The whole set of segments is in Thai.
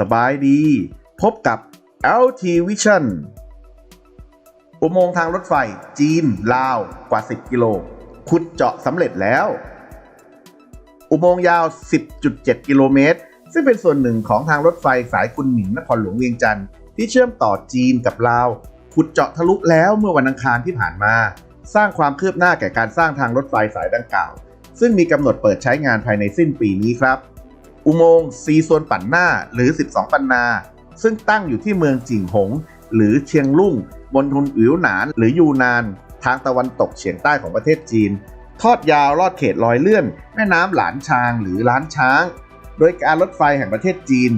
สบายดี พบกับ LT Vision อุโมงค์ทางรถไฟ จีน ลาว กว่า 10 กิโล ขุดเจาะสำเร็จแล้ว อุโมงค์ยาว 10.7 กิโลเมตร ซึ่งเป็นส่วนหนึ่งของทางรถไฟสายคุณหมิงนครหลวงเวียงจันทร์ ที่เชื่อมต่อจีนกับลาว ขุดเจาะทะลุแล้วเมื่อวันอังคารที่ผ่านมา สร้างความคืบหน้าแก่การสร้างทางรถไฟสายดังกล่าว ซึ่งมีกำหนดเปิดใช้งานภายในสิ้นปีนี้ครับ อุโมงค์ซีซวนปั่นหน้าหรือ 12 ปันนา ซึ่งตั้งอยู่ที่เมืองจิงหง หรือเชียงลุ่งมณฑลอิ๋วหนาน หรือยูนาน ทางตะวันตกเฉียงใต้ของประเทศจีน ทอดยาวลอดเขตลอยเลื่อน แม่น้ำหลานชางหรือล้านช้าง โดยการรถไฟแห่งประเทศจีน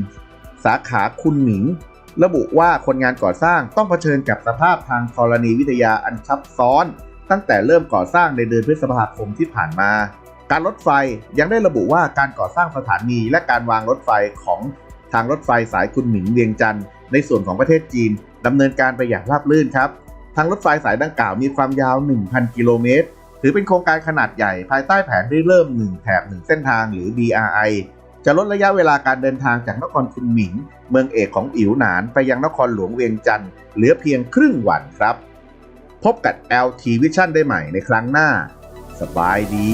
สาขาคุนหมิง ระบุว่าคนงานก่อสร้างต้องเผชิญกับสภาพทางธรณีวิทยาอันซับซ้อน ตั้งแต่เริ่มก่อสร้างในเดือนพฤษภาคมที่ผ่านมา การรถไฟยังได้ระบุว่าการก่อสร้างสถานีและการวางรถไฟของทางรถไฟสายคุณหมิงเวียงจันทร์ในส่วนของประเทศจีนดำเนินการไปอย่างราบรื่นครับ ทางรถไฟสายดังกล่าวมีความยาว 1,000 กิโลเมตร ถือเป็นโครงการขนาดใหญ่ภายใต้แผนที่เริ่ม 1 แถบ 1 เส้นทางหรือ BRI จะลดระยะเวลาการเดินทางจากนครคุนหมิง เมืองเอกของอิ๋วหนานไปยังนครหลวงเวียงจันทร์เหลือเพียงครึ่งวันครับ พบกับ LT Vision ได้ใหม่ในครั้งหน้า สบายดี